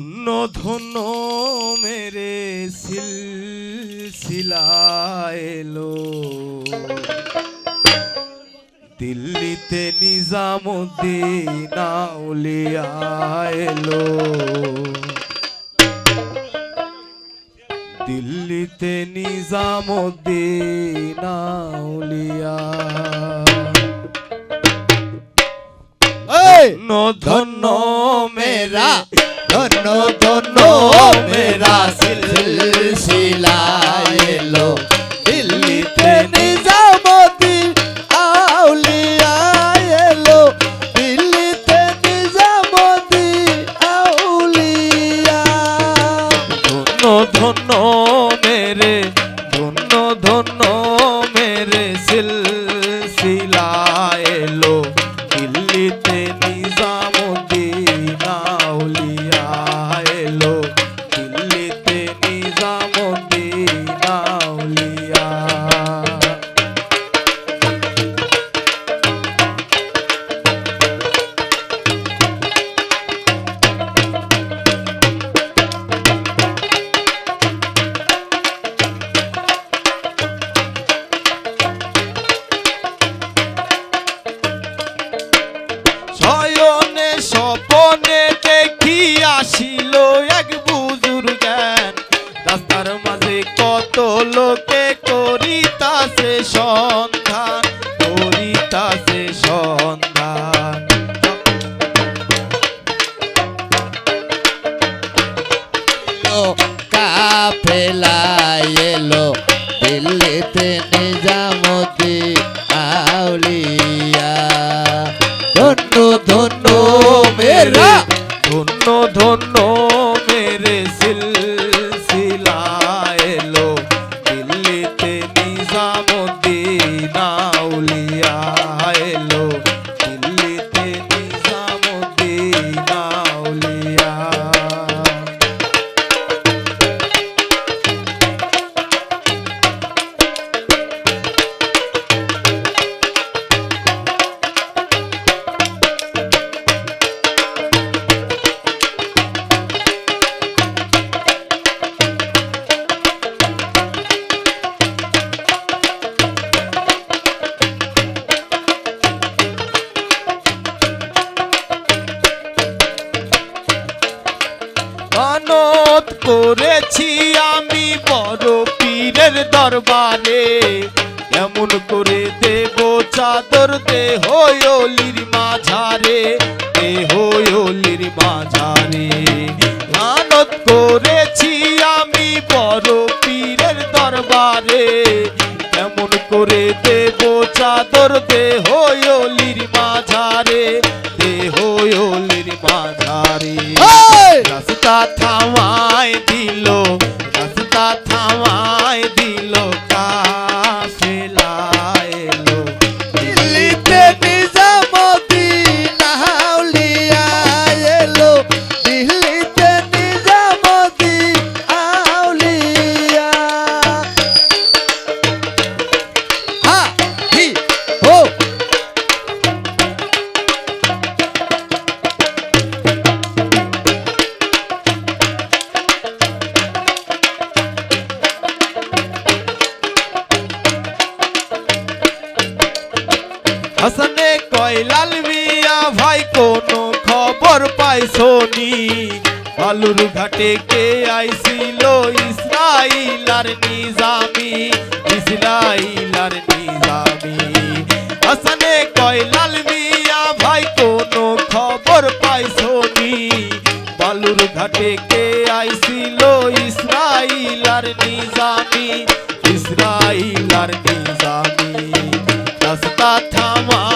ধন্য ধন্য মেরে সিলসিলা এলো। দিল্লিতে নিজামুদ্দিন আউলিয়া এলো। দিল্লিতে নিজামুদ্দিন আউলিয়া ধন্য মেরা। ধন্য ধন্য মেরা সিলসিলা স্বপনে দেখি আসিল এক বুজুর জ্ঞান। রাস্তার মাঝে কত লোকে করিতাছে সন্ধান করিতাছে সন্ধান। কাফেলা। ধন্য ধন্য মেরে সিলসিলা এলো। দিল্লিতে নিজামুদ্দিন এলো। করেছি আমি বড় পীরের দরবারে। এমন করে দেব চাদর দে হইলির মাঝারে দে হইলির মাঝারে। মানত করেছি আমি বড় পীরের দরবারে, এমন করে দেব চাদর হাসানে কয় লাল মিয়া ভাই, কোনো খবর পাইছো নি বালুর ঘাটে কে আইছিল ইসরাইল আর নিজামি ইসরাইল আর নিজামি। হাসানে কয় লাল মিয়া ভাই, কোনো খবর পাইছো নি বালুর ঘাটে কে আইছিল ইসরাইল আর নিজামি ইসরাইল আর নিজামি। কথা মা।